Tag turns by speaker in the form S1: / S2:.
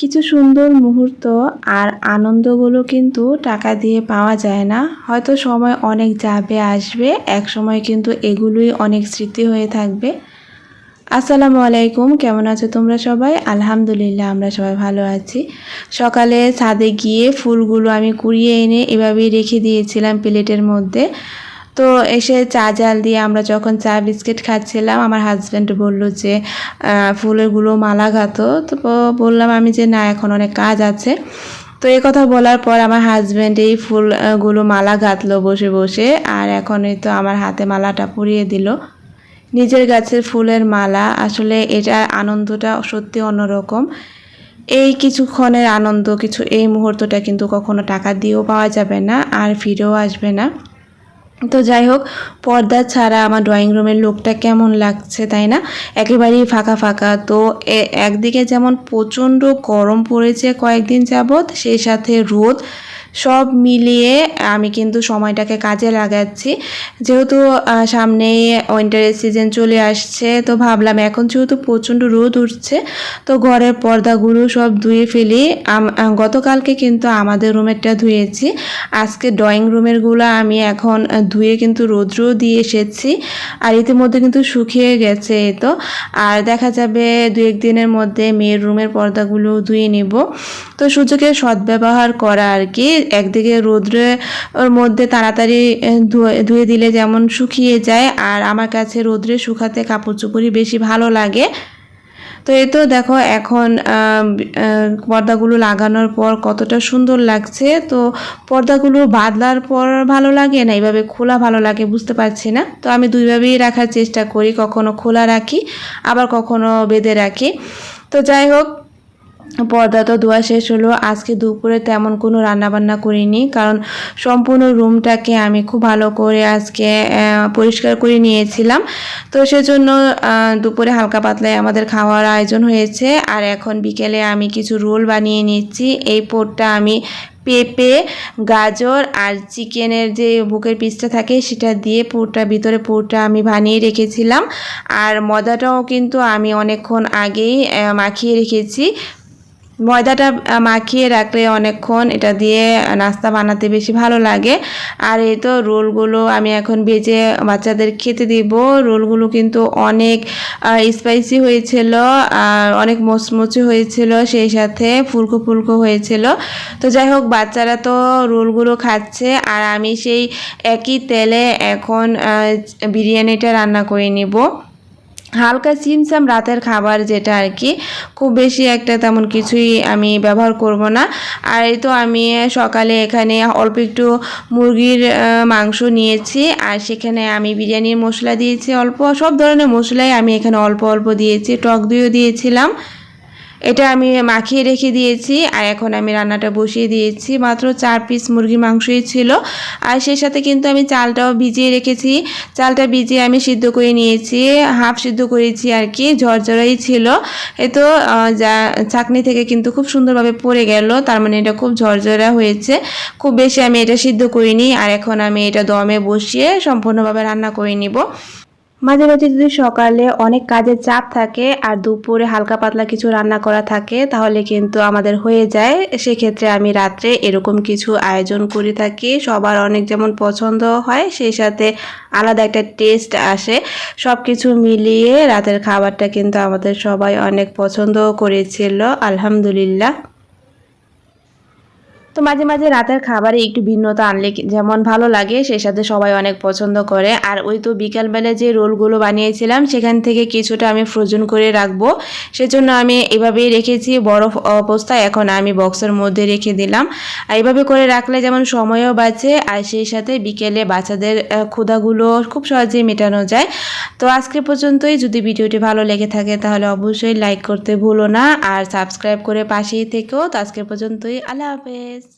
S1: কিছু সুন্দর মুহূর্ত আর আনন্দগুলো কিন্তু টাকা দিয়ে পাওয়া যায় না। হয়তো সময় অনেক যাবে, আসবে, এক সময় কিন্তু এগুলোই অনেক স্মৃতি হয়ে থাকবে। আসসালামু আলাইকুম, কেমন আছো তোমরা সবাই? আলহামদুলিল্লাহ, আমরা সবাই ভালো আছি। সকালে ছাদে গিয়ে ফুলগুলো আমি কুড়িয়ে এনে এভাবেই রেখে দিয়েছিলাম প্লেটের মধ্যে। তো এসে চা জাল দিয়ে আমরা যখন চা বিস্কিট খাচ্ছিলাম, আমার হাজব্যান্ড বলল যে ফুলেরগুলো মালা গাঁথো। তো বললাম আমি যে, না, এখন অনেক কাজ আছে। তো এই কথা বলার পর আমার হাজব্যান্ড এই ফুলগুলো মালা গাঁথলো বসে বসে, আর এখন এই তো আমার হাতে মালাটা পরিয়ে দিল। নিজের গাছের ফুলের মালা, আসলে এটার আনন্দটা সত্যি অন্যরকম। এই কিছুক্ষণের আনন্দ, কিছু এই মুহূর্তটা কিন্তু কখনো টাকা দিয়েও পাওয়া যাবে না, আর ফিরেও আসবে না। তো যাই হোক, পর্দা ছাড়া আমার ড্রয়িং রুমের লোকটা কেমন লাগছে, তাই না? একেবারেই ফাঁকা ফাঁকা। তো একদিকে যেমন প্রচণ্ড গরম পড়েছে কয়েকদিন যাবৎ, সেই সাথে রোদ সব মিলিয়ে আমি কিন্তু সময়টাকে কাজে লাগাচ্ছি। যেহেতু সামনে উইন্টারের সিজন চলে আসছে, তো ভাবলাম এখন যেহেতু প্রচণ্ড রোদ উঠছে, তো ঘরের পর্দাগুলো সব ধুয়ে ফেলি। গতকালকে কিন্তু আমাদের রুমেরটা ধুয়েছি। আজকে ড্রয়িং রুমেরগুলো আমি এখন ধুয়ে কিন্তু রৌদ্র দিয়ে এসেছি, আর ইতিমধ্যে কিন্তু শুকিয়ে গেছে এই তো। আর দেখা যাবে দু এক দিনের মধ্যে মেয়ের রুমের পর্দাগুলো ধুয়ে নেব। তো সুযোগের সদ্ব্যবহার করা আর কি একদিকে রৌদ্রে ওর মধ্যে তাড়াতাড়ি ধুয়ে দিলে যেমন শুকিয়ে যায়, আর আমার কাছে রৌদ্রে শুকাতে কাপড় চোপড়ই বেশি ভালো লাগে। তো এই তো দেখো এখন পর্দাগুলো লাগানোর পর কতটা সুন্দর লাগছে। তো পর্দাগুলো বাদলার পর ভালো লাগে না? এইভাবে খোলা ভালো লাগে বুঝতে পারছি না। তো আমি দুইভাবেই রাখার চেষ্টা করি, কখনো খোলা রাখি, আবার কখনো বেঁধে রাখি। তো যাই হোক পর্দা তো ধোয়া শেষ হলো। আজকে দুপুরে তেমন কোনো রান্নাবান্না করিনি, কারণ সম্পূর্ণ রুমটাকে আমি খুব ভালো করে আজকে পরিষ্কার করে নিয়েছিলাম। তো সেজন্য দুপুরে হালকা পাতলায় আমাদের খাওয়ার আয়োজন হয়েছে। আর এখন বিকেলে আমি কিছু রোল বানিয়ে নিচ্ছি। এই পোটটা আমি পেঁপে, গাজর আর চিকেনের যে বুকের পিসটা থাকে সেটা দিয়ে পুরটা ভিতরে পুরটা আমি বানিয়ে রেখেছিলাম। আর ময়দাটাও কিন্তু আমি অনেকক্ষণ আগেই মাখিয়ে রেখেছি। ময়দাটা মাখিয়ে রাখলে অনেকক্ষণ এটা দিয়ে নাস্তা বানাতে বেশি ভালো লাগে। আর এই তো রোলগুলো আমি এখন ভেজে বাচ্চাদের খেতে দিব। রোলগুলো কিন্তু অনেক স্পাইসি হয়েছিল, আর অনেক মচমচে হয়েছিল, সেই সাথে ফুলকো ফুলকো হয়েছিল। তো যাই হোক, বাচ্চারা তো রোলগুলো খাচ্ছে, আর আমি সেই একই তেলে এখন বিরিয়ানিটা রান্না করে নিব। হালকা সিমসাম রাতের খাবার যেটা আর কি, খুব বেশি একটা তেমন কিছুই আমি ব্যবহার করব না। আর এই তো আমি সকালে এখানে অল্প একটু মুরগির মাংস নিয়েছি, আর সেখানে আমি বিরিয়ানির মশলা দিয়েছি অল্প, সব ধরনের মশলাই আমি এখানে অল্প অল্প দিয়েছি, টক দইও দিয়েছিলাম। এটা আমি মাখিয়ে রেখে দিয়েছি আর এখন আমি রান্নাটা বসিয়ে দিয়েছি। মাত্র চার পিস মুরগির মাংসই ছিল। আর সেই সাথে কিন্তু আমি চালটাও ভিজিয়ে রেখেছি। চালটা ভিজিয়ে আমি সিদ্ধ করে নিয়েছি, হাফ সিদ্ধ করেছি আর কি, ঝরঝরাই ছিল। এ তো যা, চাকনি থেকে কিন্তু খুব সুন্দরভাবে পড়ে গেল, তার মানে এটা খুব ঝরঝরা হয়েছে। খুব বেশি আমি এটা সিদ্ধ করিনি, আর এখন আমি এটা দমে বসিয়ে সম্পূর্ণভাবে রান্না করে নিব। মাঝে মাঝে যদি সকালে অনেক কাজের চাপ থাকে আর দুপুরে হালকা পাতলা কিছু রান্না করা থাকে, তাহলে কিন্তু আমাদের হয়ে যায়। সেক্ষেত্রে আমি রাত্রে এরকম কিছু আয়োজন করে থাকি। সবার অনেক যেমন পছন্দ হয়, সেই সাথে আলাদা একটা টেস্ট আসে। সব কিছু মিলিয়ে রাতের খাবারটা কিন্তু আমাদের সবাই অনেক পছন্দ করেছিল, আলহামদুলিল্লাহ। তো মাঝে মাঝে রাতের খাবারে একটু ভিন্নতা আনলে যেমন ভালো লাগে সেই সাথে সবাই অনেক পছন্দ করে। আর ওই তো বিকালবেলা যে রোলগুলো বানিয়েছিলাম, সেখান থেকে কিছুটা আমি ফ্রোজন করে রাখব। সেজন্য আমি এভাবেই রেখেছি, বরফ অবস্থায় এখন আমি বক্সের মধ্যে রেখে দিলাম। আর এইভাবে করে রাখলে যেমন সময়ও বাঁচে, আর সেই সাথে বিকেলে বাচ্চাদের ক্ষুধাগুলো খুব সহজেই মেটানো যায়। তো আজকে পর্যন্তই, যদি ভিডিওটি ভালো লেগে থাকে তাহলে অবশ্যই লাইক করতে ভুলো না। আর সাবস্ক্রাইব করে পাশেই থেকেও। তো আজকে পর্যন্তই, আল্লাহ হাফেজ।